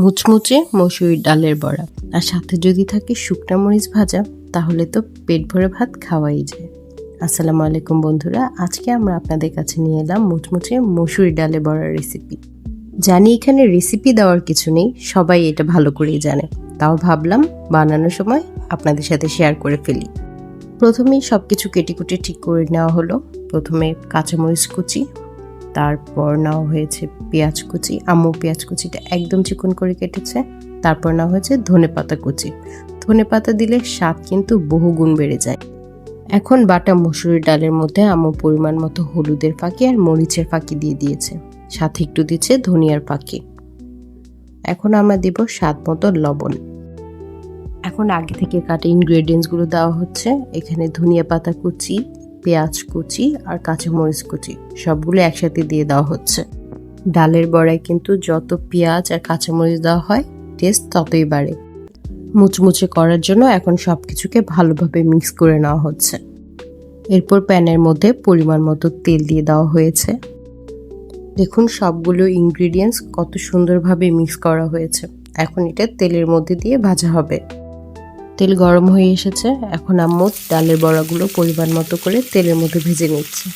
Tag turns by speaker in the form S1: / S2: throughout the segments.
S1: মুচমুচে মসুরির ডালের বড়া। আর সাথে যদি থাকে শুকনা মরিচ ভাজা, তাহলে তো পেট ভরে ভাত খাওয়াই যায়। আসসালামু আলাইকুম বন্ধুরা, আজকে আমরা আপনাদের কাছে নিয়ে এলাম মুচমুচে মসুরি ডালের বড়ার রেসিপি জানি এখানে রেসিপি দেওয়ার কিছু নেই, সবাই এটা ভালো করেই জানে। তাও ভাবলাম বানানোর সময় আপনাদের সাথে শেয়ার করে ফেলি। প্রথমেই সব কিছু কেটে কুটে ঠিক করে নেওয়া হলো। প্রথমে কাঁচামরিচ কুচি তারপর নেওয়া হয়েছে পেঁয়াজ কুচি। আম্মু পেঁয়াজ কুচিটা একদম চিকন করে কেটেছে। তারপর নেওয়া হয়েছে ধনে পাতা কুচি। ধনে পাতা দিলে স্বাদ কিন্তু বহু গুণ বেড়ে যায়। এখন বাটা মসুরির ডালের মধ্যে আম্মু পরিমাণ মতো হলুদের ফাঁকি আর মরিচের ফাঁকি দিয়ে দিয়েছে। সাথে একটু দিচ্ছে ধনিয়ার ফাঁকি। এখন আমরা দেব স্বাদ মতো লবণ। এখন আগে থেকে কাটা ইনগ্রেডিয়েন্টসগুলো দেওয়া হচ্ছে। এখানে ধনিয়া পাতা কুচি পেঁয়াজ কুচি আর কাঁচামরিচ কুচি, সবগুলো একসাথে দিয়ে দেওয়া হচ্ছে। ডালের বড়ায় কিন্তু যত পেঁয়াজ আর কাঁচামরিচ দেওয়া হয় টেস্ট ততই বাড়ে। মুচমুচে করার জন্য এখন সব কিছুকে ভালোভাবে মিক্স করে নেওয়া হচ্ছে। এরপর প্যানের মধ্যে পরিমাণ মতো তেল দিয়ে দেওয়া হয়েছে। দেখুন সবগুলো ইনগ্রিডিয়েন্টস কত সুন্দরভাবে মিক্স করা হয়েছে। এখন এটা তেলের মধ্যে দিয়ে ভাজা হবে। তেল গরম হয়ে এসেছে। এখন আম্মু ডালের বড়াগুলো পরিমাণ মতো করে তেলের মধ্যে ভেজে নিচ্ছে।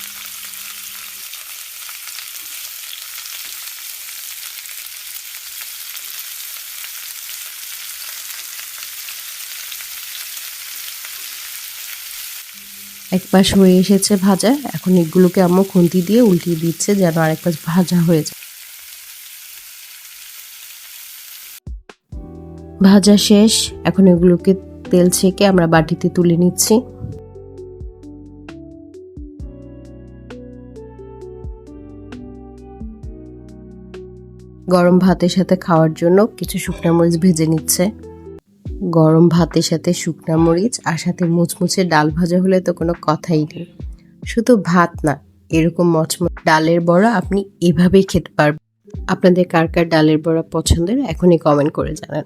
S1: এক পাশ হয়ে এসেছে ভাজা। এখন এগুলোকে আম্মু খুন্তি দিয়ে উল্টিয়ে দিচ্ছে যেন আরেক পাশ ভাজা হয়ে যায়। ভাজা শেষ। এখন এগুলোকে তেল ছেঁকে আমরা বাটিতে তুলে নিচ্ছি। গরম ভাতের সাথে খাওয়ার জন্য কিছু শুকনা মরিচ ভেজে নিচ্ছে। গরম ভাতের সাথে শুকনা মরিচ আর সাথে মুচমুচে ডাল ভাজা হলে তো কোনো কথাই নেই। শুধু ভাত না, এরকম মচমচ ডালের বড়া আপনি এভাবেই খেতে পারবেন। আপনাদের কার কার ডালের বড়া পছন্দের, এখনই কমেন্ট করে জানান।